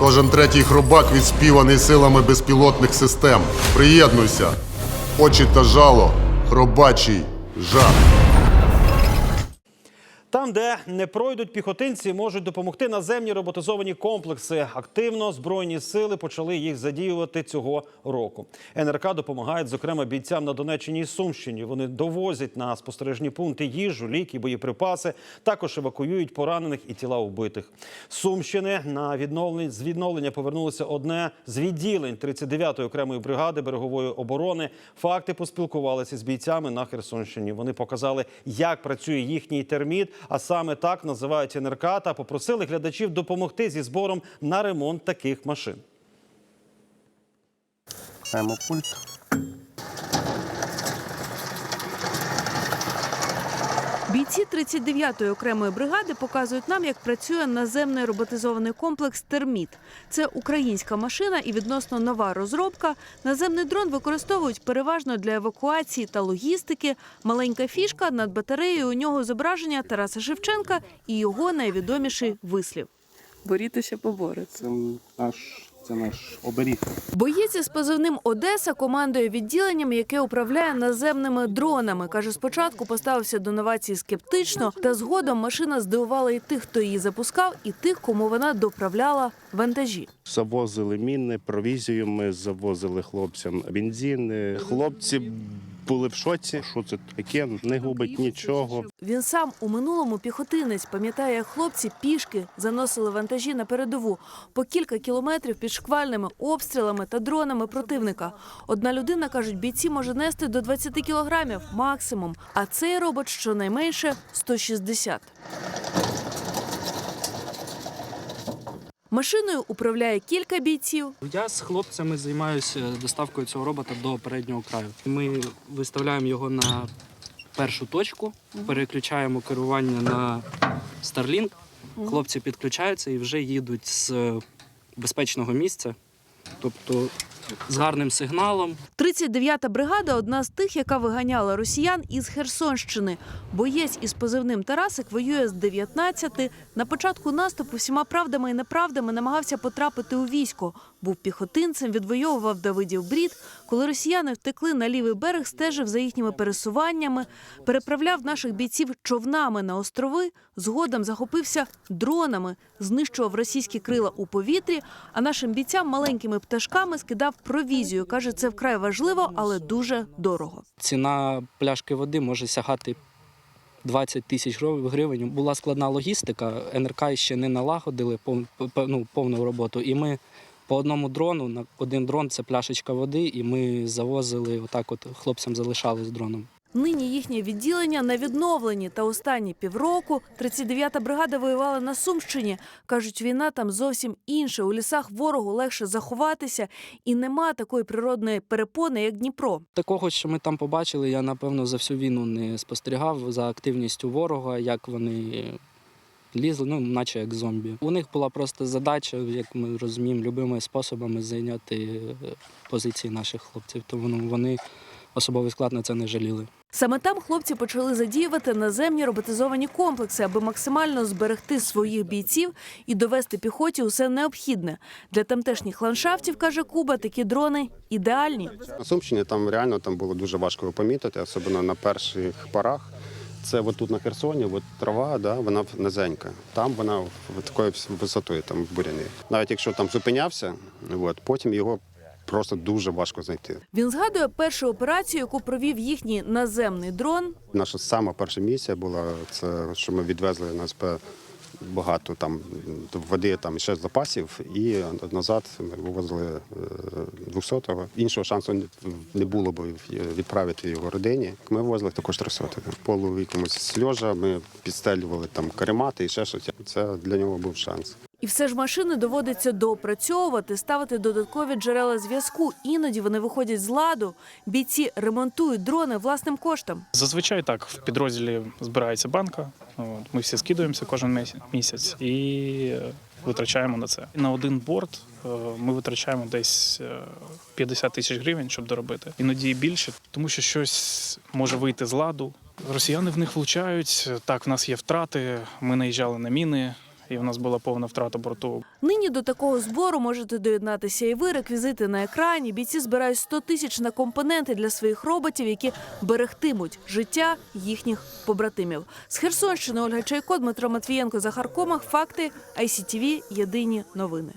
Кожен третій хробак відспіваний силами безпілотних систем. Приєднуйся. Очі та жало. Хробачий жах. Там, де не пройдуть піхотинці, можуть допомогти наземні роботизовані комплекси. Активно збройні сили почали їх задіювати цього року. НРК допомагають, зокрема, бійцям на Донеччині і Сумщині. Вони довозять на спостережні пункти їжу, ліки, боєприпаси. Також евакуюють поранених і тіла убитих. Сумщини на відновлення з відновлення повернулося одне з відділень 39-ї окремої бригади берегової оборони. Факти поспілкувалися з бійцями на Херсонщині. Вони показали, як працює їхній терміт, а саме так називають НРК, та попросили глядачів допомогти зі збором на ремонт таких машин. Маємо пульт. Бійці 39-ї окремої бригади показують нам, як працює наземний роботизований комплекс Терміт. Це українська машина і відносно нова розробка. Наземний дрон використовують переважно для евакуації та логістики. Маленька фішка над батареєю у нього зображення Тараса Шевченка і його найвідоміший вислів. Борітеся, поборете. Це наш, це наш оберіг. Боєць із позивним Одеса командує відділенням, яке управляє наземними дронами. каже, спочатку поставився до новації скептично, та згодом машина здивувала і тих, хто її запускав, і тих, кому вона доправляла вантажі. Завозили міни, провізію ми завозили хлопцям бензин. Хлопці були в шоці. Що це таке? Не губить нічого. Він сам у минулому піхотинець пам'ятає, як хлопці пішки заносили вантажі на передову по кілька кілометрів під шквальними обстрілами та дронами противника. Одна людина кажуть, бійці може нести до 20 кілограмів максимум, а цей робот щонайменше 160. Машиною управляє кілька бійців. Я з хлопцями займаюся доставкою цього робота до переднього краю. Ми виставляємо його на першу точку, переключаємо керування на Starlink. Хлопці підключаються і вже їдуть з безпечного місця, тобто з гарним сигналом. 39-та бригада одна з тих, яка виганяла росіян із Херсонщини. Боєць із позивним Тарасик воює з 19. На початку наступу всіма правдами і неправдами намагався потрапити у військо. Був піхотинцем, відвоював Давидів брід. Коли росіяни втекли на лівий берег, стежив за їхніми пересуваннями, переправляв наших бійців човнами на острови. Згодом захопився дронами, знищував російські крила у повітрі, а нашим бійцям маленькими пташками скидав провізію. Каже, це вкрай важливо, але дуже дорого. Ціна пляшки води може сягати 20 тисяч гривень. Була складна логістика, НРК ще не налагодили ну, повну роботу. І ми по одному дрону, на один дрон це пляшечка води, і ми завозили, отак от хлопцям залишали з дроном. Нині їхнє відділення на відновленні. Та останні півроку 39-та бригада воювала на Сумщині. Кажуть, війна там зовсім інша. У лісах ворогу легше заховатися, і нема такої природної перепони, як Дніпро. Такого, що ми там побачили, я напевно за всю війну не спостерігав за активністю ворога, як вони лізли, ну наче як зомбі. У них була просто задача, як ми розуміємо, любими способами зайняти позиції наших хлопців. Тому вони особовий склад на це не жаліли. Саме там хлопці почали задіювати наземні роботизовані комплекси, аби максимально зберегти своїх бійців і довести піхоті усе необхідне. Для тамтешніх ландшафтів, каже Куба, такі дрони ідеальні. На Сумщині там реально там було дуже важко помітити, особливо на перших порах. Це от тут на Херсоні, от трава, да, вона низенька. Там вона такою висотою, там буряни. Навіть якщо там зупинявся, от, потім його просто дуже важко знайти. Він згадує першу операцію, яку провів їхній наземний дрон. Наша сама перша місія була це, що ми відвезли на СП багато там води, там ще запасів, і назад ми вивозили 200-го. Іншого шансу не- було б відправити його родині. Ми вивозили також 300 Полу якомусь сльожа, ми підстелювали там каремати і ще щось. Це для нього був шанс. І все ж машини доводиться доопрацьовувати, ставити додаткові джерела зв'язку. Іноді вони виходять з ладу. Бійці ремонтують дрони власним коштом. Зазвичай так в підрозділі збирається банка. Ми всі скидуємося кожен місяць і е, витрачаємо на це. На один борт е, ми витрачаємо десь е, 50 тисяч гривень, щоб доробити. Іноді більше, тому що щось може вийти з ладу. Росіяни в них влучають. Так, в нас є втрати. Ми наїжджали на міни. І в нас була повна втрата борту. Нині до такого збору можете доєднатися і ви. Реквізити на екрані. Бійці збирають 100 тисяч на компоненти для своїх роботів, які берегтимуть життя їхніх побратимів. З Херсонщини Ольга Чайко, Дмитро Матвієнко, Захар Комах. Факти ICTV. Єдині новини.